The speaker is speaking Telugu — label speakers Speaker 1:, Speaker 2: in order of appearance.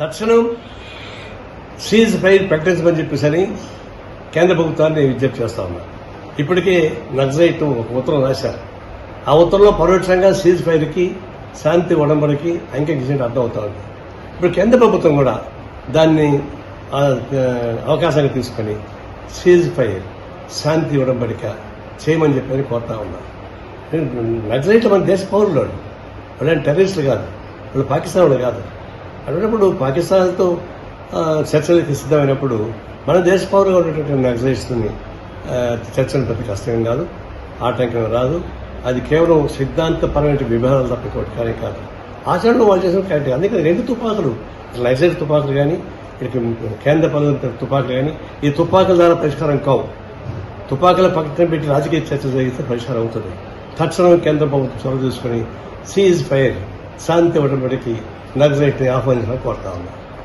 Speaker 1: తక్షణం సీజ్ ఫైర్ ప్రకటించమని చెప్పేసరి కేంద్ర ప్రభుత్వాన్ని విజ్ఞప్తి చేస్తా ఉన్నా. ఇప్పటికే నక్సలైట్ ఒక ఉత్తరం రాశారు. ఆ ఉత్తరంలో పరోక్షంగా సీజ్ ఫైర్కి శాంతి ఉడంబడికి అంగీకరించినట్టు అర్థం అవుతా ఉంది. ఇప్పుడు కేంద్ర ప్రభుత్వం కూడా దాన్ని అవకాశంగా అవకాశాన్ని తీసుకొని సీజ్ ఫైర్ శాంతి ఉడంబడిక చేయమని చెప్పని కోరుతా ఉన్నా. నక్సలైట్లు మన దేశ పౌరులు వాళ్ళు. టెర్రరిస్టులు కాదు. వాళ్ళు పాకిస్తాన్ వాళ్ళు కాదు. అటువంటిప్పుడు పాకిస్తాన్తో చర్చలకి సిద్ధమైనప్పుడు మన దేశ పౌరుగా ఉన్నటువంటి నక్సలైట్స్ని చర్చలు పెద్ద కష్టం కాదు ఆటంకం రాదు. అది కేవలం సిద్ధాంతపరమైన విభేదాలు తప్ప ఇంకోటి కానీ కాదు. ఆచరణలో వాళ్ళు చేసిన కరెక్ట్ అందుకని రెండు తుపాకులు. లైసెన్స్ తుపాకులు కానీ ఇక్కడికి కేంద్ర పనుల తుపాకులు కానీ ఈ తుపాకుల ద్వారా పరిష్కారం కావు. తుపాకుల పక్కన పెట్టి రాజకీయ చర్చ జరిగితే పరిష్కారం అవుతుంది. తక్షణం కేంద్ర ప్రభుత్వం చొరవ తీసుకుని సీజ్ ఫైర్ శాంతి ఇవ్వడం నక్సలైట్ని ఆహ్వానించాలని కోరుతా ఉన్నాను